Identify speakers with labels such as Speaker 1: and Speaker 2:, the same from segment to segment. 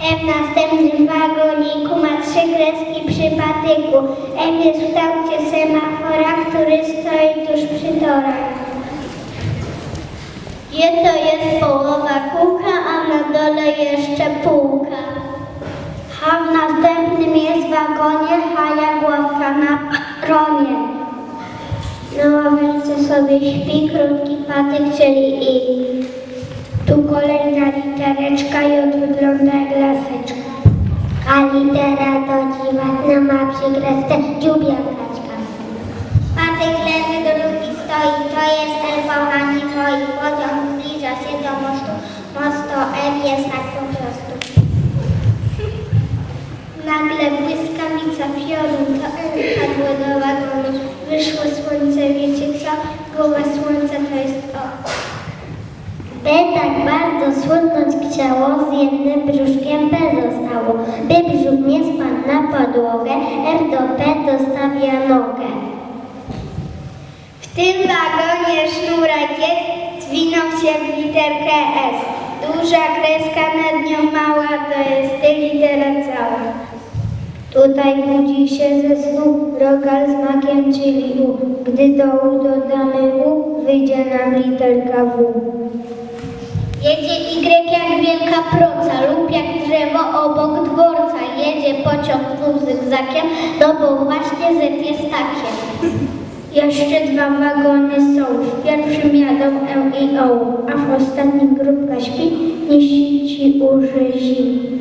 Speaker 1: M następnym wagoniku ma trzy kreski przy patyku. M jest w kształcie semafora, który stoi tuż przy torach. Jedno jest połowa kółka, a na dole jeszcze półka. H w następnym jest wagonie, H jak ławka na romie. Na ławeczce sobie śpi krótki patyk, czyli I. Tu kolejna litereczka J wygląda jak laseczka. A litera to dziwatna ma przy kresce dziubia kaczka. Patyk leży, drugi stoi, to jest elfał na nim roi. Pociąg zbliża się do mostu, most to M jest tak po prostu. Nagle błyskawica piorun, to M padło do wagonu. Wyszło słońce, wiecie co? Gołe słońce to jest O. B tak bardzo słodnąć chciało, z jednym brzuszkiem B zostało. B brzuch nie spadł na podłogę, R do P dostawia nogę. W tym wagonie sznurek jest, zwinął się w literkę S. Duża kreska nad nią mała, to jest ty litera cała. Tutaj budzi się ze snu rogal z makiem, czyli U. Gdy do U dodamy U, wyjdzie nam literka W. Jedzie Y jak wielka proca lub jak drzewo obok dworca. Jedzie pociąg znów zygzakiem, no bo właśnie Z jest takie. Jeszcze dwa wagony są. W pierwszym jadą M i O, a w ostatnim grupka śpi, nie ci.
Speaker 2: Prosimy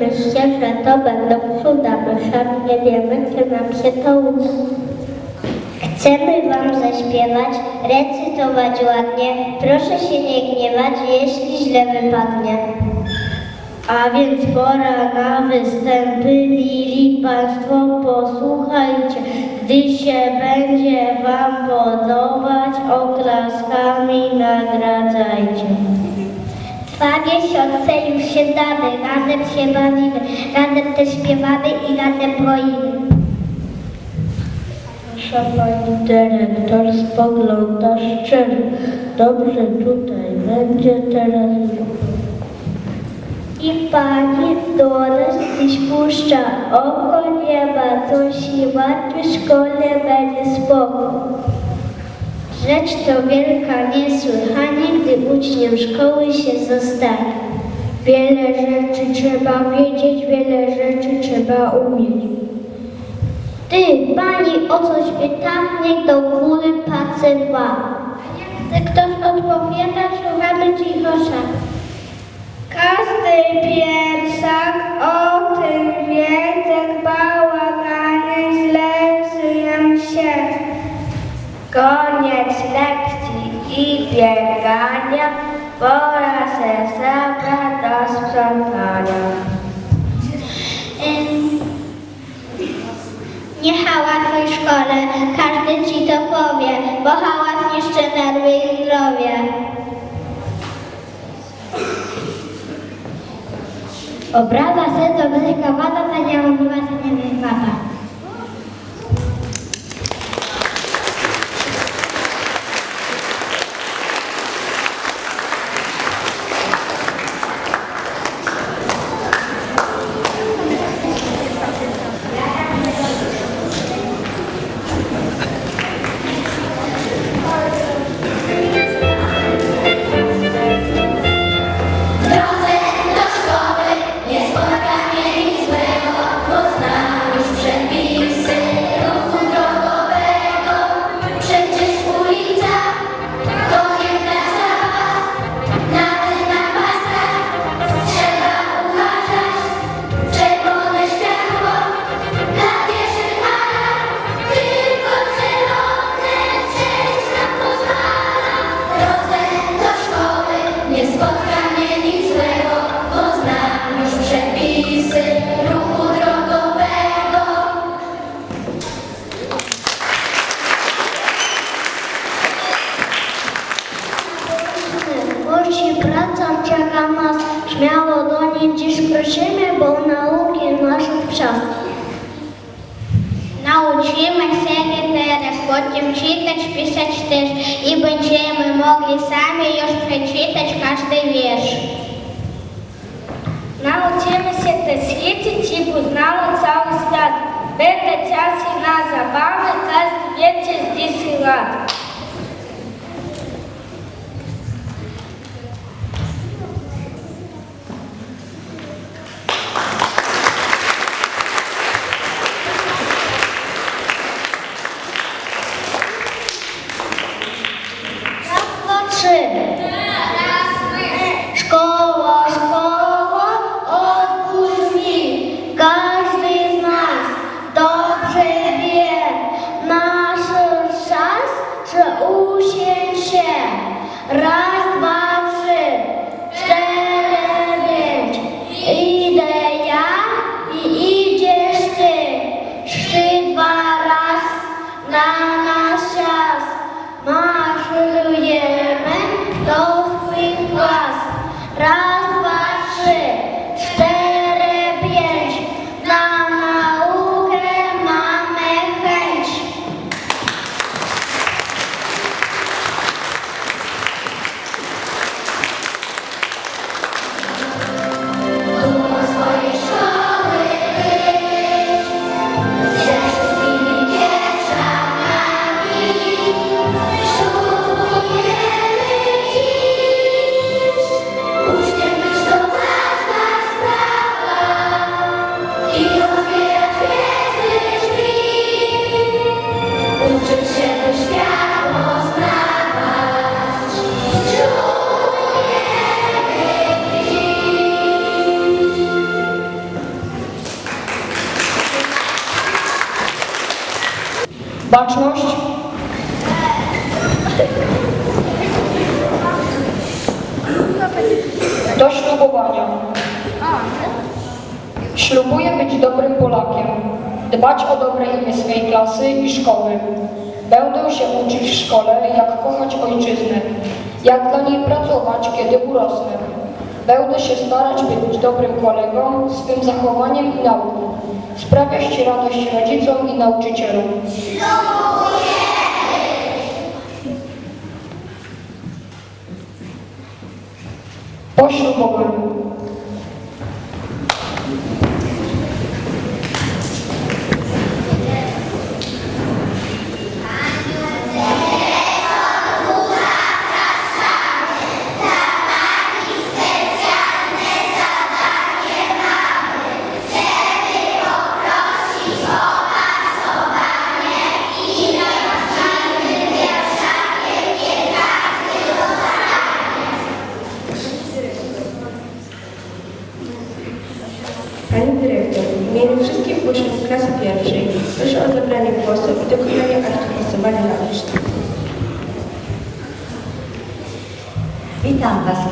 Speaker 2: myślcie, że to będą cuda, my sami nie wiemy, czy nam się to uda. Chcemy Wam zaśpiewać, recytować ładnie. Proszę się nie gniewać, jeśli źle wypadnie. A więc pora na występy, mili Państwo, posłuchajcie. Gdy się będzie Wam podobać, oklaskami nagradzajcie. Dwa miesiące już się damy, razem się bawimy, razem też śpiewamy i razem broimy. Proszę Pani Dyrektor, spogląda szczerze. Dobrze tutaj będzie teraz. I Pani do nas dziś puszcza oko nieba, to siła, w szkole będzie spokój. Rzecz to wielka niesłychanie, gdy uczniem szkoły się zostanie. Wiele rzeczy trzeba wiedzieć, wiele rzeczy trzeba umieć. Ty, pani, o coś pytam, niech do góry patrzę dwa. Gdy ktoś odpowiada, słuchamy cichosza. Każdy piersak o tym wie, jak Koniec lekcji i biegania, pora się zabrać do sprzątania. Nie hałasuj w szkole, każdy ci to powie, bo hałas niszczy nerwy i zdrowie. Obraza se to czas i na zabawy, każdy wiecie z 10 lat.
Speaker 3: Kochać ojczyznę, jak dla niej pracować, kiedy urosnę. Będę się starać być dobrym kolegą, swym zachowaniem i nauką, sprawiać radość rodzicom i nauczycielom. Po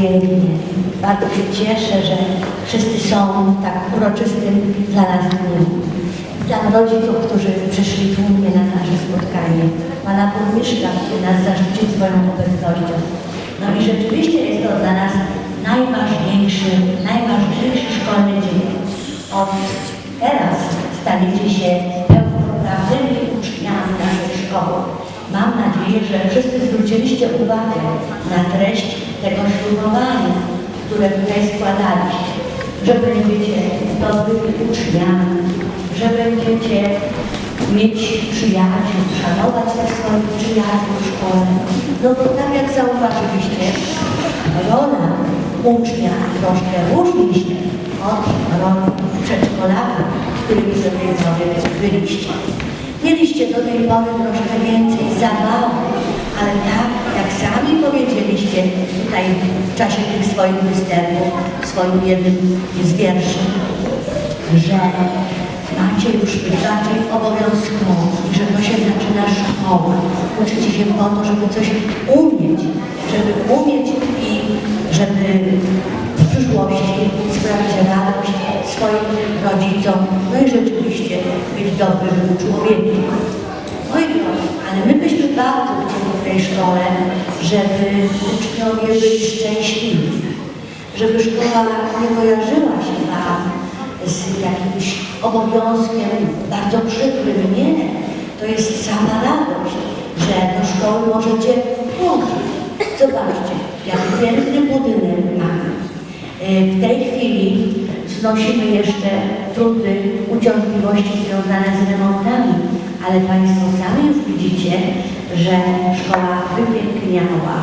Speaker 4: pięknie. Bardzo się cieszę, że wszyscy są tak uroczystym dla nas dniu. Witam rodziców, którzy przyszli tłumnie na nasze spotkanie. Pana burmistrza, który nas zaszczycił swoją obecnością. No i rzeczywiście jest to dla nas najważniejszy, najważniejszy szkolny dzień. Od teraz staniecie się pełnoprawnymi uczniami naszej szkoły. Mam nadzieję, że wszyscy zwróciliście uwagę na treść tego ślubowania, które tutaj składaliście, że będziecie dobrymi uczniami, że będziecie mieć przyjaciół, szanować te swoich przyjaciół w szkole. No bo tak jak zauważyliście, rola ucznia troszkę różni się od roli przedszkolaka, którymi sobie byliście. Mieliście do tej pory troszkę więcej zabawy, ale tak sami powiedzieliście tutaj w czasie tych swoich występów, w swoim jednym z wierszy, że macie już być bardziej obowiązkowi, że to się zaczyna szkoła. Uczycie się po to, żeby coś umieć, żeby umieć i żeby w przyszłości sprawić radość swoim rodzicom, no i rzeczywiście być dobrym człowiekiem. Drodzy, ale my byśmy chcieli w tej szkole, żeby uczniowie byli szczęśliwi, żeby szkoła nie kojarzyła się z jakimś obowiązkiem bardzo przykrym. Nie, to jest sama radość, że do szkoły możecie chodzić. Zobaczcie, jaki piękny budynek mamy. E, W tej chwili znosimy jeszcze trudy, uciążliwości związane z remontami, ale Państwo sami już widzicie, że szkoła wypiękniała.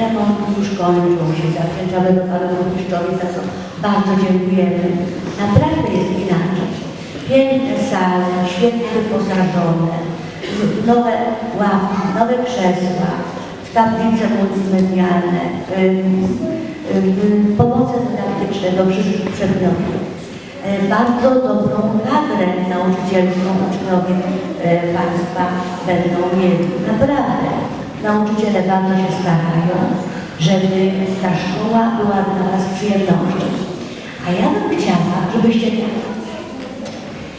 Speaker 4: Remont już kończył się, zawdzięczamy do Panu Burmistrzowi, za co bardzo dziękujemy. Naprawdę jest inaczej. Piękne sale, świetnie wyposażone, nowe ławki, nowe krzesła, tablice multimedialne, pomoce dydaktyczne do wszystkich przedmiotów. E, Bardzo dobrą kadrę nauczycielską uczniowie e, Państwa będą mieli. Naprawdę. Nauczyciele bardzo się starają, żeby ta szkoła była dla Was przyjemnością. A ja bym chciała, żebyście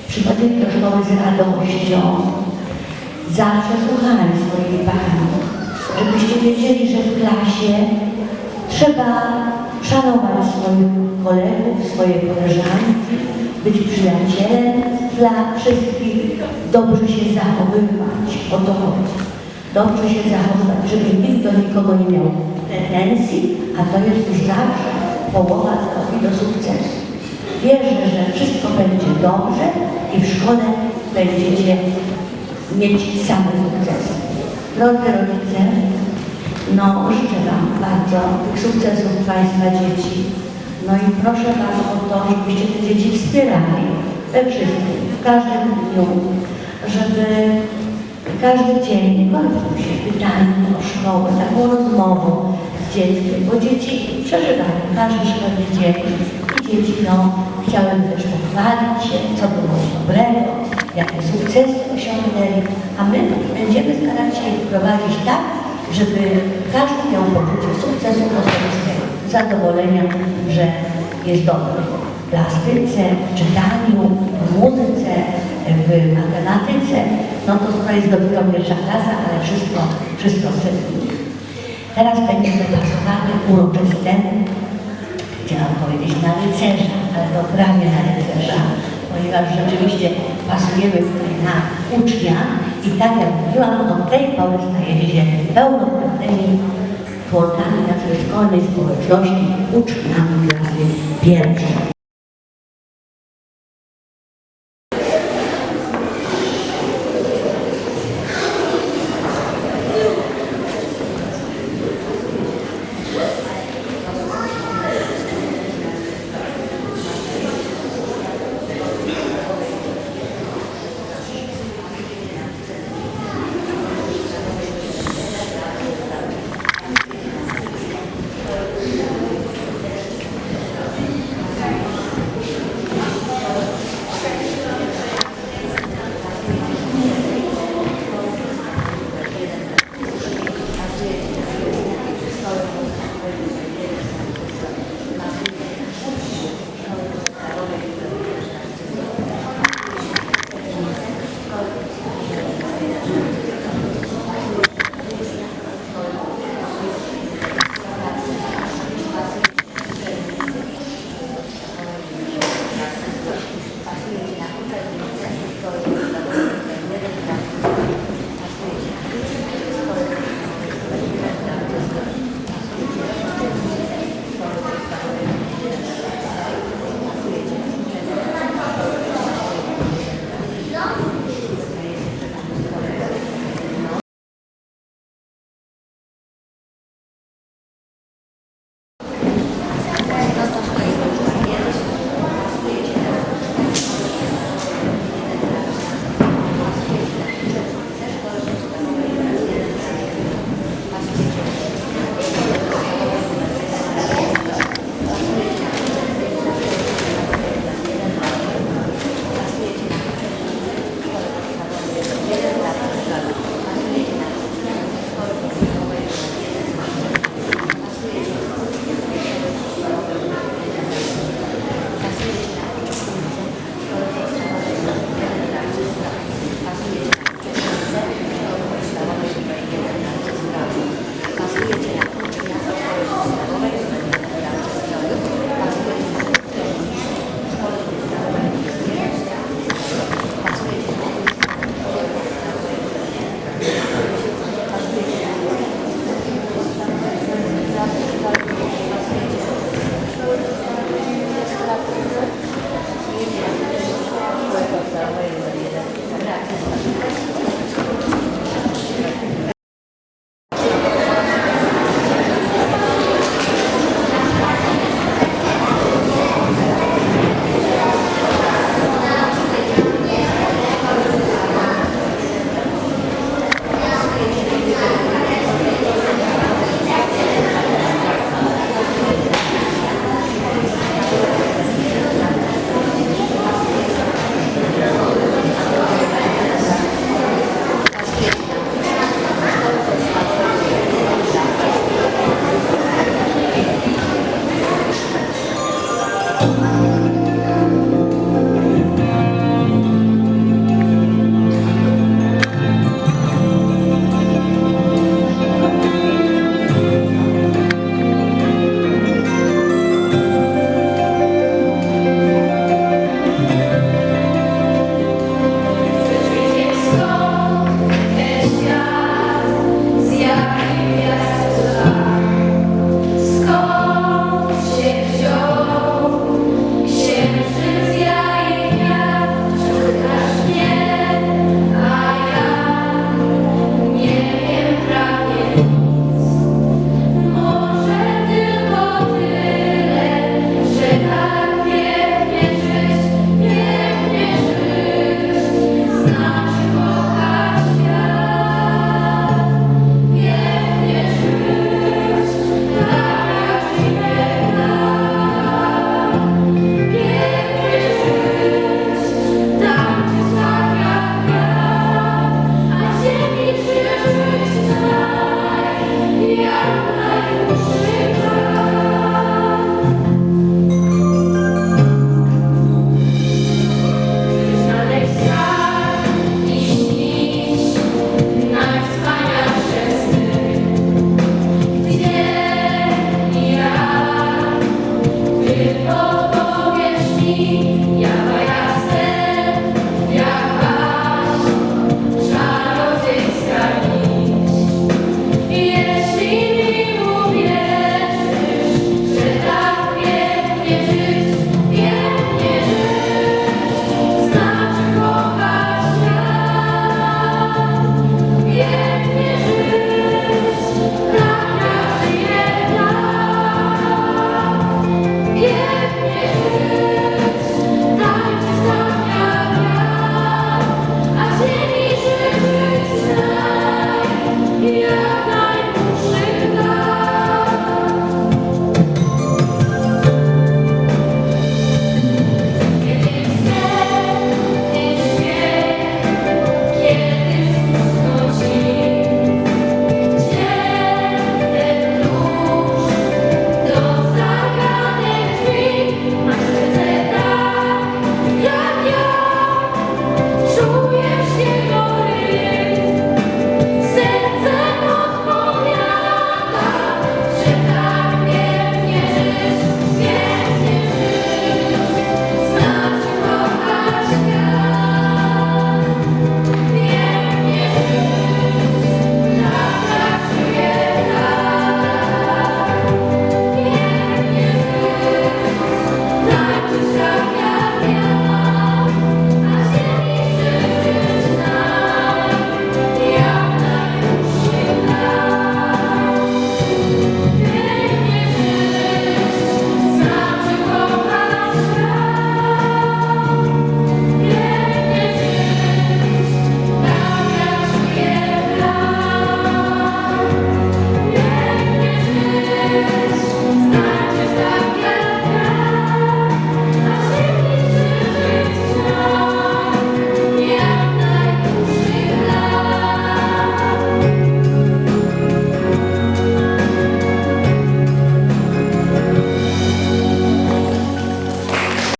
Speaker 4: przychodzili do szkoły z radością, zawsze słuchali swoich pani, żebyście wiedzieli, że w klasie trzeba szanować swoich kolegów, swoje koleżanki, być przyjacielem dla wszystkich, dobrze się zachowywać, o to chodzi. Dobrze się zachowywać, żeby nikt do nikogo nie miał pretensji, a to jest już zawsze połowa drogi do sukcesu. Wierzę, że wszystko będzie dobrze i w szkole będziecie mieć same sukcesy. Drodzy rodzice, no życzę Wam bardzo tych sukcesów Państwa dzieci. No i proszę Was o to, żebyście te dzieci wspierali we wszystkim, w każdym dniu, żeby każdy dzień kończył się pytaniem o szkołę, taką rozmową z dzieckiem, bo dzieci przeżywają każdy szkolny dzień i dzieci no, chciałyby też pochwalić się, co było dobrego, jakie sukcesy osiągnęli, a my będziemy starać się prowadzić tak, żeby każdy miał poczucie sukcesu osobistego, zadowolenia, że jest dobry w plastyce, w czytaniu, w muzyce, w matematyce. No to skoro jest dopiero pierwsza klasa, ale wszystko, wszystko nim. Teraz będzie wypracowane uroczyste, chciałam powiedzieć na rycerza, ale to prawie na rycerza, ponieważ rzeczywiście pasujemy na ucznia i tak jak mówiłam, od tej pory stajecie się pełnoprawnymi członkami naszej szkolnej społeczności, uczniami klasy pierwszej.